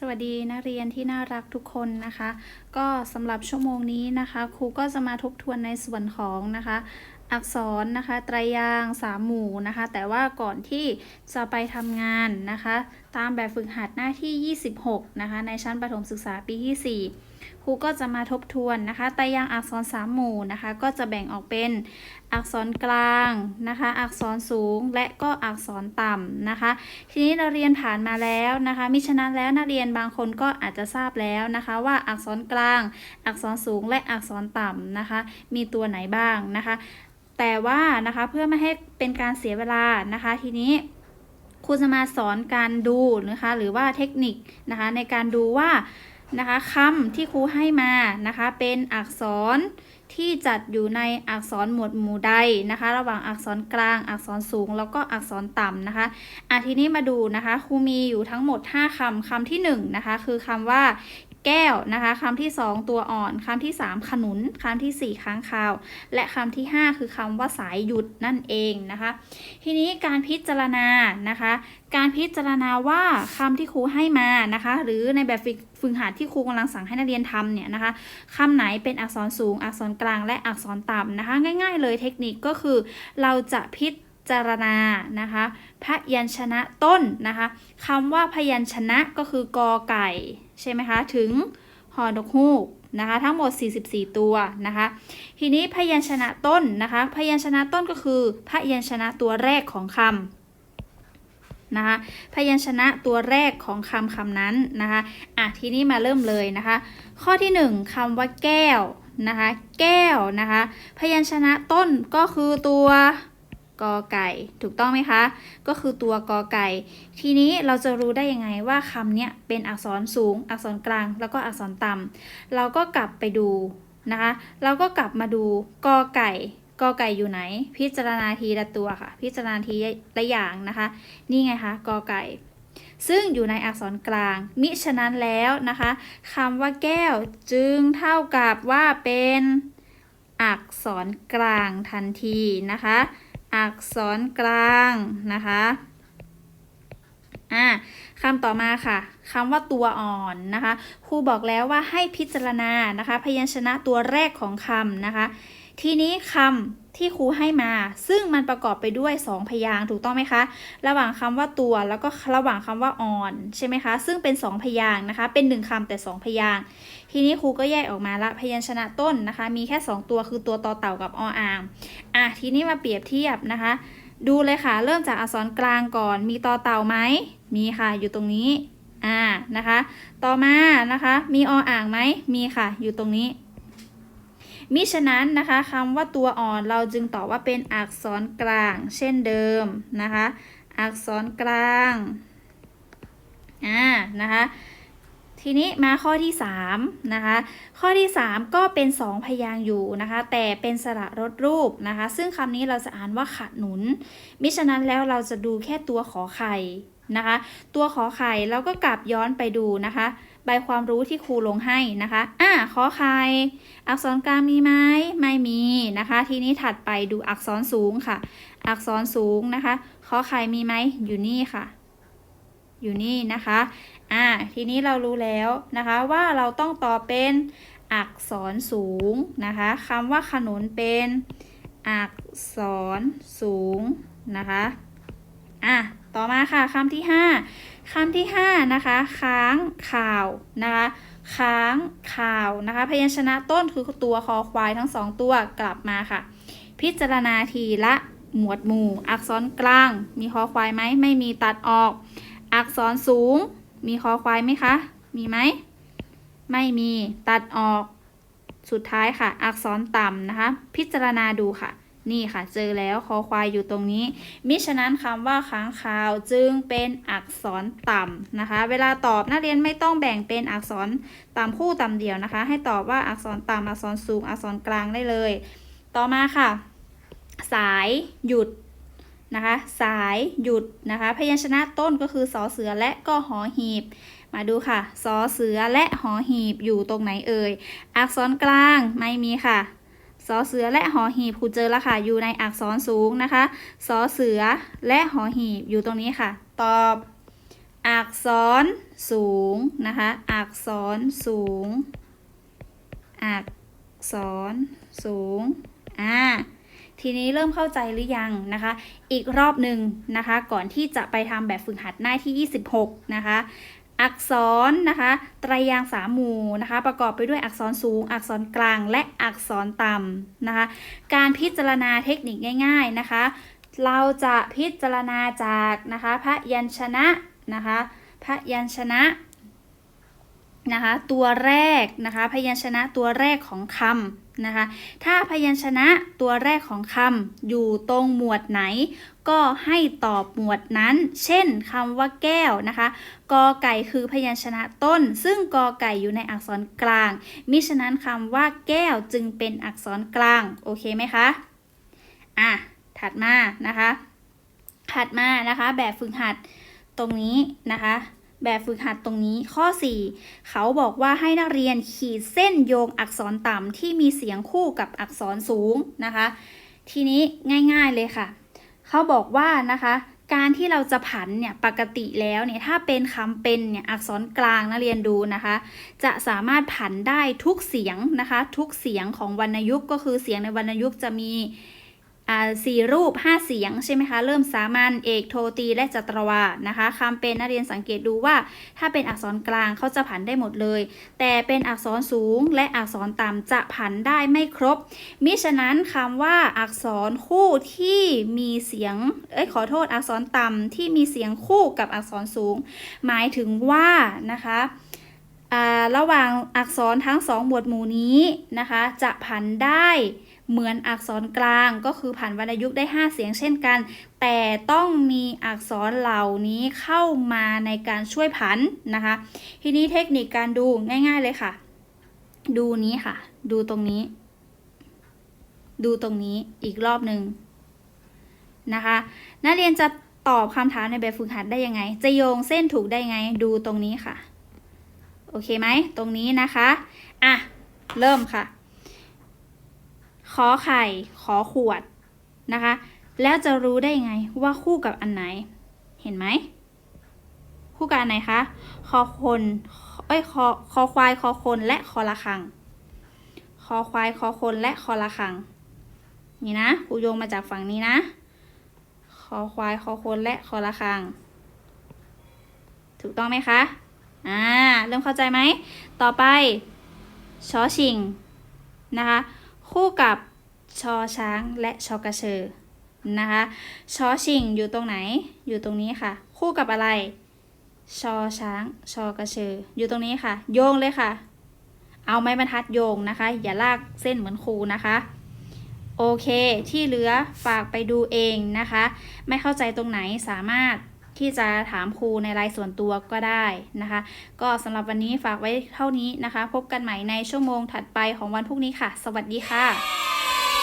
สวัสดีนักเรียนที่น่ารักทุกคนนะคะ ก็สำหรับชั่วโมงนี้นะคะครูก็จะมาทบทวนในส่วนของนะคะ อักษรนะคะไตรยางค์สามหมู่นะคะ แต่ว่าก่อนที่จะไปทำงานนะคะ ตามแบบฝึกหัดหน้าที่ 26 นะคะ ในชั้นประถมศึกษาปีที่ 4 ครูก็จะมาทบทวนนะคะไตรยางอักษรสามหมู่นะคะ ก็จะแบ่งออกเป็นอักษรกลางนะคะ อักษรสูงและก็อักษรต่ำนะคะ ทีนี้เราเรียนผ่านมาแล้วนะคะ มิฉะนั้นแล้วนักเรียนบางคนก็อาจจะทราบแล้วนะคะ ว่าอักษรกลาง อักษรสูงและอักษรต่ำนะคะ มีตัวไหนบ้างนะคะ แต่ว่านะคะเพื่อไม่ให้เป็นการเสียเวลานะคะ ทีนี้ครูจะมาสอนการดูนะคะ หรือว่าเทคนิคนะคะในการดูว่า นะคะคำที่ครูให้มานะคะ เป็นอักษรที่จัดอยู่ในอักษรหมวดหมู่ใดนะคะ ระหว่างอักษรกลาง อักษรสูง แล้วก็อักษรต่ำนะคะอะทีนี้มาดูนะคะครูมีอยู่ทั้งหมด 5คำคำที่1นะคะคือคำว่าแก้วนะคะคำที่ 2 ตัวอ่อนคำที่ 3 ขนุนคำทีสี่ 4 ค้างคาว และคำที่ 5 คือคำว่าสายหยุดนั่นเองนะคะ ทีนี้การพิจารณานะคะ การพิจารณาว่าคำที่ครูให้มานะคะ หรือในแบบฝึก ฝึกหัดที่ครูกำลังสั่งให้นักเรียนทำเนี่ยนะคะคำไหนเป็นอักษรสูง อักษรกลางและอักษรต่ำนะคะ ง่าย ๆ เลยเทคนิคก็คือเราจะพิจารณานะคะพยัญชนะต้นนะคะคำว่าพยัญชนะก็คือกอไก่ใช่ไหมคะถึงหอนกฮูกนะคะทั้งหมด 44 ตัวนะคะ ทีนี้พยัญชนะต้นนะคะ พยัญชนะต้นก็คือพยัญชนะตัวแรกของคำ นะคะพยัญชนะตัวแรกของคำคำนั้นนะคะอะทีนี้มาเริ่มเลยนะคะ ข้อที่ 1คำว่าแก้วนะคะแก้วนะคะพยัญชนะต้นก็คือตัวกอไก่ ถูกต้องไหมคะ ก็คือตัวกอไก่ ทีนี้เราจะรู้ได้ยังไงว่าคำเนี้ยเป็นอักษรสูง อักษรกลาง แล้วก็อักษรต่ำเราก็กลับไปดูนะคะ เราก็กลับมาดูกอไก่ กอไก่อยู่ไหน พิจารณาทีละตัวค่ะ พิจารณาทีละอย่างนะคะ นี่ไงคะกอไก่ ซึ่งอยู่ในอักษรกลาง มิฉะนั้นแล้วนะคะคำว่าแก้วจึงเท่ากับว่าเป็นอักษรกลางทันทีนะคะ อักษรกลางนะคะ อ่าคำต่อมาค่ะคำว่าตัวอ่อนนะคะครูบอกแล้วว่าให้พิจารณานะคะ พยัญชนะตัวแรกของคำนะคะ ทีนี้คำที่ครูให้มา ซึ่งมันประกอบไปด้วย 2 พยางถูกต้องไหมคะ ระหว่างคำว่าตัวแล้วก็ระหว่างคำว่าอ่อนใช่ไหมคะ ซึ่งเป็น 2 พยางนะคะ เป็น 1คำแต่ 2 พยางทีนี้ครูก็แยกออกมาละพยัญชนะต้นนะคะ มีแค่ 2 ตัวคือตัวต่อเต่ากับออ่างอะทีนี้มาเปรียบเทียบนะคะ ดูเลยค่ะ เริ่มจากอักษรกลางก่อน มีต่อเต่าไหม มีค่ะอยู่ตรงนี้ อ่านะคะ ต่อมานะคะ มีออ่างไหม มีค่ะ อยู่ตรงนี้ มิฉะนั้นนะคะคำว่าตัวอ่อนเราจึงตอบว่าเป็นอักษรกลาง เช่นเดิมนะคะ อักษรกลาง อ่านะคะ ทีนี้มาข้อที่3นะคะข้อที่ 3 ก็เป็น 2 พยางอยู่นะคะ แต่เป็นสระรถรูปนะคะ ซึ่งคำนี้เราจะอ่านว่าขหนุน มิฉะนั้นแล้วเราจะดูแค่ตัวขอไข่นะคะ ตัวขอไข่แล้วก็กลับย้อนไปดูนะคะ ใบความรู้ที่ครูลงให้นะคะอ่าขอไข่ อักษรกลางมีไหมไม่มีนะคะ ทีนี้ถัดไปดูอักษรสูงค่ะ อักษรสูงนะคะ ขอไข่มีไหมอยู่นี่ค่ะ อยู่นี่นะคะ อ่าทีนี้เรารู้แล้วนะคะว่าเราต้องต่อเป็นอักษรสูงนะคะคำว่าขนุนเป็นอักษรสูงนะคะอะต่อมาค่ะคำที่ 5คำที่5นะคะค้างข่าวนะคะค้างข่าวนะคะพยัญชนะต้นคือตัวคอควายทั้งสองตัวกลับมาค่ะ พิจารณาทีละหมวดหมู่ อักษรกลาง มีคอควายไหมไม่มีตัดออก อักษรสูง มีคอควายไหมคะ มีไหม ไม่มีตัดออกสุดท้ายค่ะ อักษรต่ำนะคะ พิจารณาดูค่ะ นี่ค่ะ เจอแล้วคอควายอยู่ตรงนี้ มิฉะนั้นคำว่าค้างคาวจึงเป็นอักษรต่ำนะคะ เวลาตอบนักเรียนไม่ต้องแบ่งเป็นอักษรต่ำคู่ต่ำเดี่ยวนะคะ ให้ตอบว่าอักษรต่ำอักษรสูงอักษรกลางได้เลย ต่อมาค่ะ สายหยุด นะคะสายหยุดนะคะพยัญชนะต้นก็คือสอเสือและก็หอหีบ มาดูค่ะสอเสือและหอหีบอยู่ตรงไหนเอ่ยอักษรกลางไม่มีค่ะสอเสือและหอหีบครูเจอแล้วค่ะอยู่ในอักษรสูงนะคะสอเสือและหอหีบอยู่ตรงนี้ค่ะ ตอบ อัอักษรสูงนะคะอักษรสูง อักษรสูงอ่า ทีนี้เริ่มเข้าใจหรือยังนะคะ อีกรอบหนึ่งนะคะ ก่อนที่จะไปทำแบบฝึกหัดหน้าที่ 26 นะคะ อักษรนะคะไตรยางค์สามหมู่นะคะ ประกอบไปด้วยอักษรสูง อักษรกลางและอักษรต่ำนะคะ การพิจารณาเทคนิคง่าย ๆนะคะ เราจะพิจารณาจากนะคะพระยัญชนะนะคะพระยัญชนะ นะคะตัวแรกนะคะพยัญชนะตัวแรกของคำนะคะถ้าพยัญชนะตัวแรกของคำอยู่ตรงหมวดไหน ก็ให้ตอบหมวดนั้น เช่นคำว่าแก้วนะคะกอไก่คือพยัญชนะต้น ซึ่งกอไก่อยู่ในอักษรกลาง มิฉะนั้นคำว่าแก้วจึงเป็นอักษรกลางโอเคไหมคะอะถัดมานะคะถัดมานะคะแบบฝึกหัดตรงนี้นะคะ แบบฝึกหัดตรงนี้ข้อ 4 เขาบอกว่าให้นักเรียนขีดเส้นโยงอักษรต่ำที่มีเสียงคู่กับอักษรสูงนะคะ ทีนี้ง่ายๆเลยค่ะ เขาบอกว่านะคะการที่เราจะผันเนี่ยปกติแล้วเนี่ยถ้าเป็นคำเป็นเนี่ยอักษรกลางนักเรียนดูนะคะ จะสามารถผันได้ทุกเสียงนะคะ ทุกเสียงของวรรณยุกต์ก็คือเสียงในวรรณยุกต์จะมี สี่รูป 5 เสียงใช่ไหมคะ เริ่มสามัญเอกโทตีและจัตรวานะคะคำเป็นนักเรียนสังเกตดูว่า ถ้าเป็นอักษรกลางเขาจะผันได้หมดเลย แต่เป็นอักษรสูงและอักษรต่ำจะผันได้ไม่ครบ มิฉะนั้นคำว่าอักษรคู่ที่มีเสียงเอ้ยขอโทษอักษรต่ำที่มีเสียงคู่กับอักษรสูง หมายถึงว่านะคะระหว่างอักษรทั้งสองหมวดหมู่นี้นะคะ จะผันได้ เหมือนอักษรกลางก็คือผันวรรณยุกต์ได้ 5 เสียงเช่นกัน แต่ต้องมีอักษรเหล่านี้เข้ามาในการช่วยผันนะคะ ทีนี้เทคนิคการดูง่าย ๆเลยค่ะ ดูนี้ค่ะ ดูตรงนี้ ดูตรงนี้อีกรอบหนึ่งนะคะนักเรียนจะตอบคำถามในแบบฝึกหัดได้ยังไง จะโยงเส้นถูกได้ไง ดูตรงนี้ค่ะ โอเคไหม ตรงนี้นะคะ อะ เริ่มค่ะ อไข่ ขอขวดนะคะ แล้วจะรู้ได้ยังไงว่าคู่กับอันไหน เห็นไหม คู่กับอันไหนคะ คอคน เอ้ย คอ คอควาย คอคนและคอระฆัง คอควาย คอคนและคอระฆัง นี่นะครูโยงมาจากฝั่งนี้นะ คอควาย คอคนและคอระฆัง ถูกต้องไหมคะ อ่า เริ่มเข้าใจไหม ต่อไปชอชิงนะคะ คู่กับชอช้างและชอกระเชอนะคะชอชิงอยู่ตรงไหน อยู่ตรงนี้ค่ะ คู่กับอะไร ชอช้างชอกระเชออยู่ตรงนี้ค่ะ โยงเลยค่ะ เอาไม้บรรทัดโยงนะคะ อย่าลากเส้นเหมือนครูนะคะโอเค ที่เหลือฝากไปดูเองนะคะ ไม่เข้าใจตรงไหนสามารถ ที่จะถามครูในรายส่วนตัวก็ได้นะคะ ก็สำหรับวันนี้ฝากไว้เท่านี้นะคะ พบกันใหม่ในชั่วโมงถัดไปของวันพรุ่งนี้ค่ะ สวัสดีค่ะ